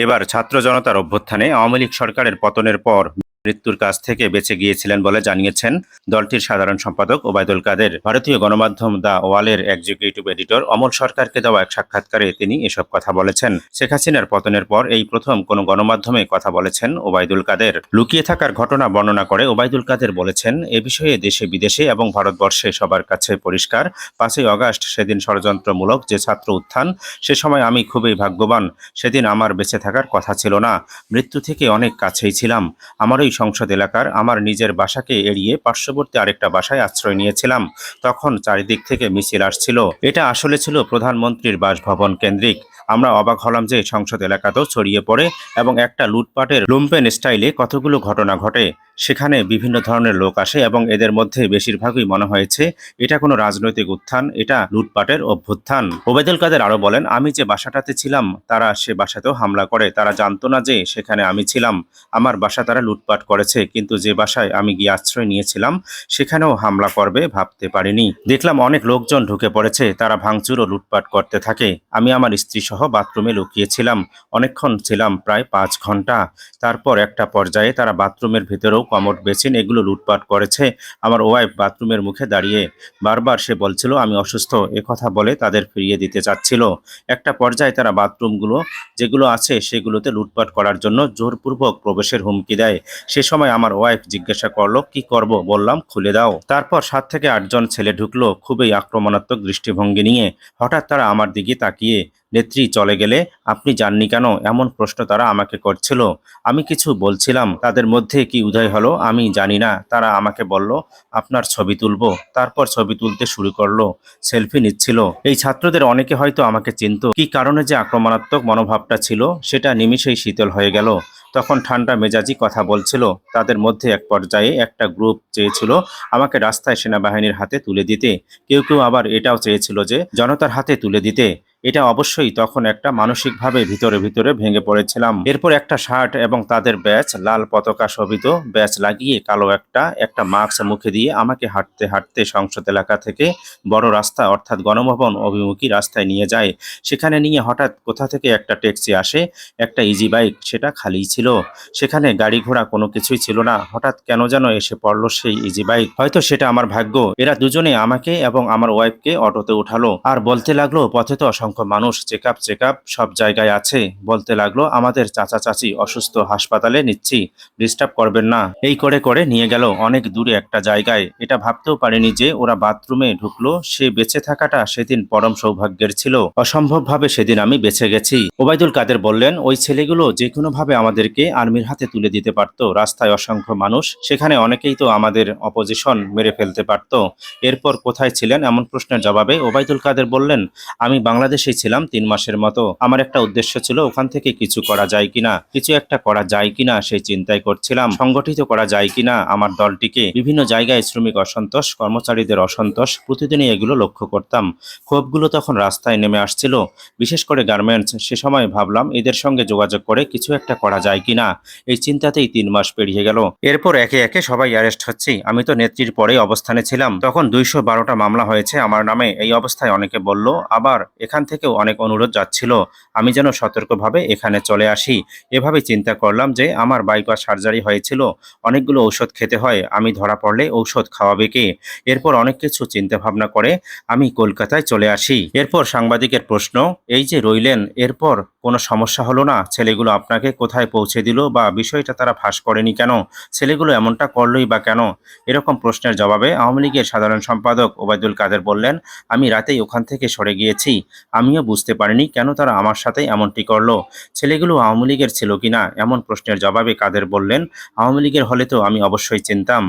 এবার ছাত্র জনতার অভ্যুত্থানে আওয়ামী লীগ সরকারের পতনের পর মৃত্যুর কাছ থেকে বেঁচে গিয়েছিলেন বলে জানিয়েছেন দলটির সাধারণ সম্পাদক ওবায়দুল কাদের। ভারতীয় গণমাধ্যম দা ওয়ালের এক্সিকিউটিভ এডিটর অমল সরকারকে দেওয়া এক সাক্ষাৎকারে তিনি এসব কথা বলেছেন। শেখ হাসিনার পতনের পর এই প্রথম কোনো গণমাধ্যমে কথা বলেছেন ওবায়দুল কাদের। লুকিয়ে থাকার ঘটনা বর্ণনা করে ওবায়দুল কাদের বলেছেন, এ বিষয়ে দেশে বিদেশে এবং ভারতবর্ষে সবার কাছে পরিষ্কার। পাঁচই অগাস্ট সেদিন ষড়যন্ত্রমূলক যে ছাত্র উত্থান, সে সময় আমি খুবই ভাগ্যবান। সেদিন আমার বেঁচে থাকার কথা ছিল না। মৃত্যু থেকে অনেক কাছেই ছিলাম। আমার সংসদ এলাকার আমার নিজের বাসাকে এড়িয়ে পার্শ্ববর্তী আরেকটা বাসায় আশ্রয় নিয়েছিলাম। তখন চারিদিক থেকে মিছিল আসছিল। এটা আসলে ছিল প্রধানমন্ত্রীর বাসভবন কেন্দ্রিক। আমরা অবাক হলাম যে সংসদ এলাকাতেও ছড়িয়ে পড়ে এবং একটা লুটপাটের লুম্পেন স্টাইলে কতগুলো ঘটনা ঘটে। সেখানে বিভিন্ন ধরনের লোক আসে এবং এদের মধ্যে বেশিরভাগই মনে হয়েছে, এটা কোনো রাজনৈতিক উত্থান, এটা লুটপাটের অভ্যুত্থান। ওবেদুল কাদের আরও বলেন, আমি যে বাসাটাতে ছিলাম, তারা সে বাসাতেও হামলা করে। তারা জানতো না যে সেখানে আমি ছিলাম। আমার বাসা তারা লুটপাট করেছে, কিন্তু যে বাসায় আমি গিয়ে আশ্রয় নিয়েছিলাম, সেখানেও হামলা করবে ভাবতে পারিনি। দেখলাম অনেক লোকজন ঢুকে পড়েছে, তারা ভাঙচুর ও লুটপাট করতে থাকে। আমি আমার স্ত্রী সহ বাথরুমে লুকিয়েছিলাম অনেকক্ষণ ছিলাম প্রায় পাঁচ ঘণ্টা। তারপর একটা পর্যায়ে তারা বাথরুমের ভেতরেও কমোড বেসিন, এগুলো লুটপাট করেছে। আমার ওয়াইফ বাথরুমের মুখে দাঁড়িয়ে বারবার সে বলছিল, আমি অসুস্থ। এ কথা বলে তাদের ফিরিয়ে দিতে চাচ্ছিল। একটা পর্যায়ে তারা বাথরুমগুলো, যেগুলো আছে সেগুলোতে লুটপাট করার জন্য জোরপূর্বক প্রবেশের হুমকি দেয়। সে সময় আমার ওয়াইফ জিজ্ঞাসা করল, কি করব? বললাম, খুলে দাও। তারপর সাত থেকে আটজন ছেলে ঢুকলো, খুবই আক্রমণাত্মক দৃষ্টিভঙ্গি নিয়ে। হঠাৎ তারা আমার দিকে তাকিয়ে নেত্রী, চলে গেলে আপনি যাননি কেন? এমন প্রশ্ন তারা আমাকে করছিল। আমি কিছু বলছিলাম, তাদের মধ্যে কি উদয় হলো আমি জানি না। তারা আমাকে বলল, আপনার ছবি তুলবো। তারপর ছবি তুলতে শুরু করল, সেলফি নিচ্ছিল। এই ছাত্রদের অনেকে হয়তো আমাকে চিনত। কি কারণে যে আক্রমণাত্মক মনোভাবটা ছিল, সেটা নিমিষেই শীতল হয়ে গেল। তখন ঠান্ডা মেজাজি কথা বলছিল। তাদের মধ্যে এক পর্যায়ে একটা গ্রুপ চেয়েছিল আমাকে রাস্তায় সেনাবাহিনীর হাতে তুলে দিতে। কেউ কেউ আবার এটাও চেয়েছিল যে, জনতার হাতে তুলে দিতে। এটা অবশ্যই তখন একটা মানসিকভাবে ভিতরে ভিতরে ভেঙে পড়েছিলাম। এরপর একটা শার্ট এবং তাদের ব্যাচ, লাল পতাকা শোভিত ব্যাচ লাগিয়ে কালো একটা একটা মাস্ক মুখে দিয়ে আমাকে হাঁটতে হাঁটতে সংসদ এলাকা থেকে বড় রাস্তা অর্থাৎ গণভবন অভিমুখী রাস্তায় নিয়ে যায়। সেখানে নিয়ে হঠাৎ কোথা থেকে একটা ট্যাক্সি আসে, একটা ইজি বাইক সেটা খালি ছিল। সেখানে গাড়ি ঘোড়া কোনো কিছুই ছিল না। হঠাৎ কেন যেন এসে পড়ল সেই ইজি বাইক হয়তো সেটা আমার ভাগ্য। এরা দুজনে আমাকে এবং আমার ওয়াইফকে অটোতে উঠালো। আর বলতে লাগল, পথে তো অসংখ্য মানুষ চেক আপ চেক আপ সব জায়গায় আছে বলতে লাগল, আমাদের চাচা চাচি অসুস্থ, হাসপাতালে নিচ্ছি, ডিস্টার্ব করবেন না। এই করে করে নিয়ে গেল অনেক দূরে একটা জায়গায়। এটা ভাবতেও পারেনি যে ওরা বাথরুমে ঢুকলো, সে বেঁচে থাকাটা সেদিন পরম সৌভাগ্যের ছিল। অসম্ভবভাবে সেদিন আমি বেঁচে গেছি। ওবায়দুল কাদের বললেন, ওই ছেলেগুলো যে কোনোভাবে আমাদেরকে আর্মির হাতে তুলে দিতে পারতো, রাস্তায় অসংখ্য মানুষ। সেখানে অনেকেই তো আমাদের অপোজিশন মেরে ফেলতে পারতো। এরপর কোথায় ছিলেন? এমন প্রশ্নের জবাবে ওবায়দুল কাদের বললেন, আমি বাংলাদেশেই ছিলাম তিন মাসের মতো। আমার একটা উদ্দেশ্য ছিল, ওখান থেকে কিছু করা যায় কিনা, কিছু একটা করা যায় কিনা, সেই চিন্তাই করছিলাম, সংগঠিত করা যায় কিনা, আমার দলটিকে বিভিন্ন জায়গায় শ্রমিক অসন্তোষ, কর্মচারীদের অসন্তোষ, প্রতিদিনই এগুলো লক্ষ্য করতাম। ক্ষোভগুলো তখন রাস্তায় নেমে আসছিল। বিশেষ করে গার্মেন্টস, সে সময় ভাবলাম, এদের সঙ্গে যোগাযোগ করে কিছু একটা করা যায় কিনা। এই চিন্তাতেই তিন মাস পেরিয়ে গেল। এরপর একে একে সবাই অ্যারেস্ট হচ্ছি। আমি তো নেত্রীর পরেই অবস্থানে ছিলাম। তখন দুইশো বারোটা মামলা হয়েছে আমার নামে। এই অবস্থায় অনেকে বলল, আবার এখান থেকেও অনেক অনুরোধ যাচ্ছিল। আমি যেন সতর্কভাবে এখানে চলে আসি। এভাবে চিন্তা করলাম যে, আমার বাইপাস সার্জারি হয়েছিল। অনেকগুলো ঔষধ খেতে হয়। আমি ধরা পড়লে ঔষধ খাওয়াবে কে? এরপর অনেক কিছু চিন্তা ভাবনা করে আমি কলকাতায় চলে আসি। এরপর সাংবাদিকের প্রশ্ন, এই যে রইলেন, এরপর কোনো সমস্যা হলো না? ছেলেগুলো আপনাকে কোথায় পৌঁছে দিল বা বিষয়টা তারা ফাঁস করেনি কেন? ছেলেগুলো এমনটা করলোই বা কেন? এরকম প্রশ্নের জবাবে আওয়ামী লীগের সাধারণ সম্পাদক ওবায়দুল কাদের বললেন, আমি রাতেই ওখান থেকে সরে গিয়েছি। আমিও বুঝতে পারিনি কেন তারা আমার সাথে এমনটি করল। ছেলেগুলো আওয়ামী লীগের ছিল কিনা? এমন প্রশ্নের জবাবে কাদের বললেন, আওয়ামী লীগের হলে তো আমি অবশ্যই চিনতাম।